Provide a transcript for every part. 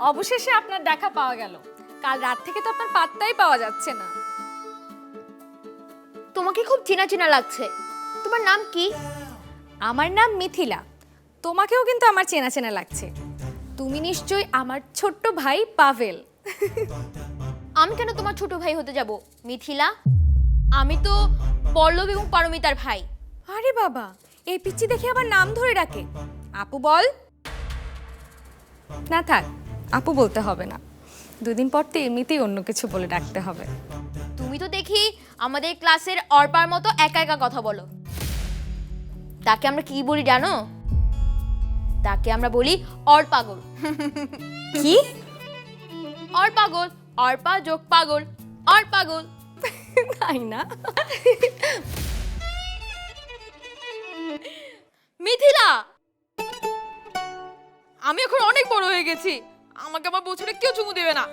অবশেষে আপনার দেখা পাওয়া গেল। কাল রাত থেকে তো আপনার পাত্তাই পাওয়া যাচ্ছে না। তোমাকে খুব চেনা চেনা লাগছে। তোমার নাম কি? আমার নাম মিথিলা। তোমাকেও কিন্তু আমার চেনা চেনা লাগছে। তুমি নিশ্চয়ই আমার ছোট্ট ভাই পাভেল। আমি কেন তোমার ছোট ভাই হতে যাব? মিথিলা? আমি তো পল্লব এবং পারমিতার ভাই। আরে বাবা এই পিচ্ছি দেখে আবার নাম ধরে ডাকে। আপু বল। না থাক আপু বলতে হবে না। দুদিন পর তো এমনিতেই অন্য কিছু বলে ডাকতে হবে। তুমি তো দেখি আমাদের ক্লাসের অর্পার মতো একা একা কথা বলো। তাকে আমরা কি বলি জানো? তাকে আমরা বলি অর্পাগল কি? অর অর্পাগল অর্পা যোগ পাগল অর্পাগল তাই না? মিথিলা! আমি এখন অনেক বড় হয়ে গেছি। আমাকে আমার বছরে কেউ চুমু দেবে না।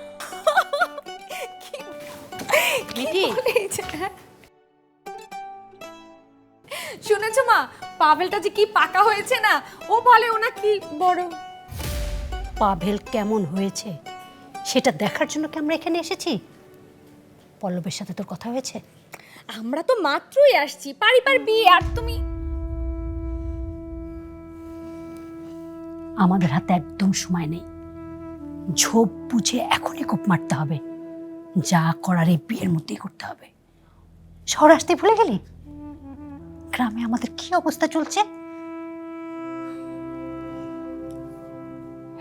শুনেছো মা পাভেলটা যে কি পাকা হয়েছে না? ও বলে ওনা কি বড়। পাভেল কেমন হয়েছে? সেটা দেখার জন্য কি আমরা এখানে এসেছি? পল্লবের সাথে তোর কথা হয়েছে? আমরা তো মাত্রই আসছি পারি পার বিয়ে আর তুমি আমাদের হাতে একদম সময় নেই। ঝোপ বুঝে এখনই কোপ মারতে হবে। যা করার এই বিয়ের মধ্যেই করতে হবে। শহর আসতে ভুলে গেলি? গ্রামে আমাদের কি অবস্থা চলছে?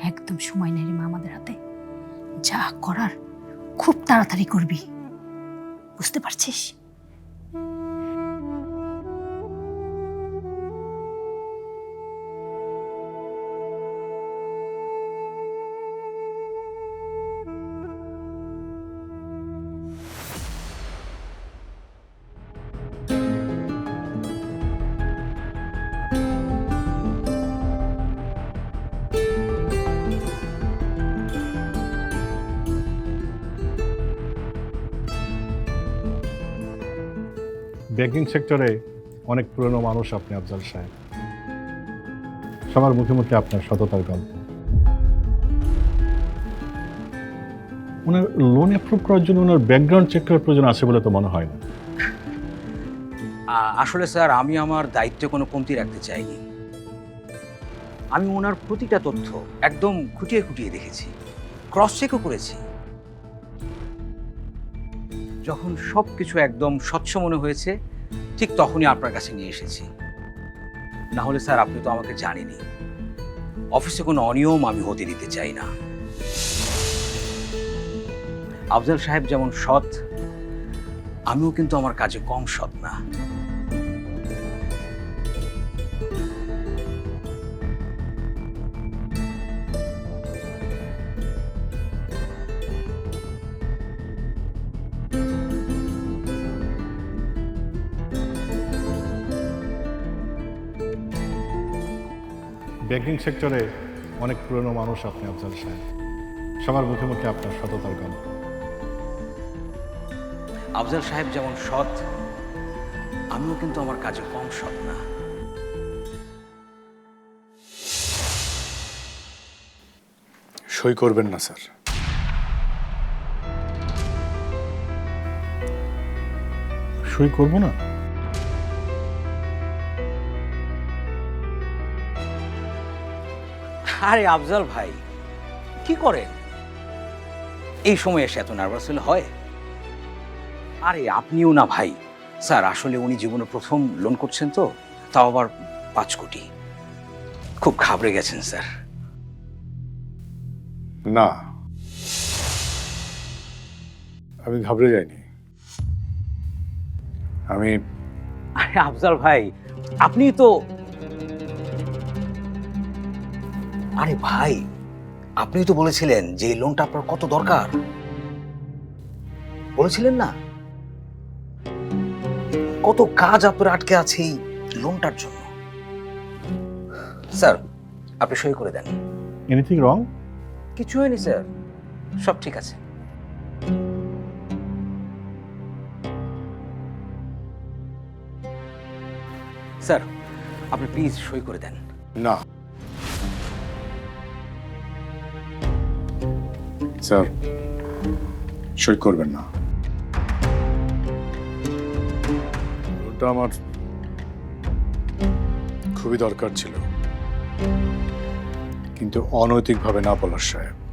একদম সময় নেই মা আমাদের হাতে। যা করার খুব তাড়াতাড়ি করবি। বুঝতে পারছিস? ব্যাংকিং সেক্টরে অনেক পুরনো মানুষ আপনি, আফজাল সাহেব। সবার মুখে মুখে আপনার সততার গল্প। ওনার লোন অ্যাপ্রুভ করার জন্য ওনার ব্যাকগ্রাউন্ড চেক করার প্রয়োজন আছে বলে তো মনে হয় না। আসলে স্যার, আমি আমার দায়িত্বে কোনো কমতি রাখতে চাইনি। আমি ওনার প্রতিটা তথ্য একদম খুঁটিয়ে খুঁটিয়ে দেখেছি। ক্রস চেকও করেছি। যখন সব কিছু একদম স্বচ্ছ মনে হয়েছে, ঠিক তখনই আপনার কাছে নিয়ে এসেছি। না হলে স্যার, আপনি তো আমাকে জানেনি অফিসে কোনো অনিয়ম আমি হতে দিতে চাই না। আফজাল সাহেব যেমন সৎ, আমিও কিন্তু আমার কাজে কম সৎ না। ব্যাংকিং সেক্টরে অনেক পুরনো মানুষ আপনি আফজাল সাহেব। সবার মুখে মুখে আপনার সততার গল্প। আফজাল সাহেব যেমন সৎ আমিও কিন্তু আমার কাজে কম সৎ না। সই করবেন না স্যার। সই করব না? আরে আফজাল ভাই কি করেন? এই সময় এসে এত নার্ভাস হলে হয়? আরে আপনিও না ভাই। স্যার আসলে উনি জীবনে প্রথম লোন করছেন তো তাও আবার পাঁচ কোটি। খুব ঘাবড়ে গেছেন স্যার। না। আমি ঘাবড়ে যাইনি। আমি আরে আফজাল ভাই আপনি তো আরে ভাই আপনি তো বলেছিলেন যে এই লোনটা আপনার কত দরকার। বলেছিলেন না? কত কাজ আপনার আটকে আছে এই লোনটার জন্য। স্যার আপনি সই করে দেন। এনিথিং রং কিছু হয়নি স্যার। সব ঠিক আছে। স্যার আপনি প্লিজ সই করে দেন। না। স্যার সই করবেন না। ওটা আমার খুবই দরকার ছিল। কিন্তু অনৈতিকভাবে না পলাশ সাহেব।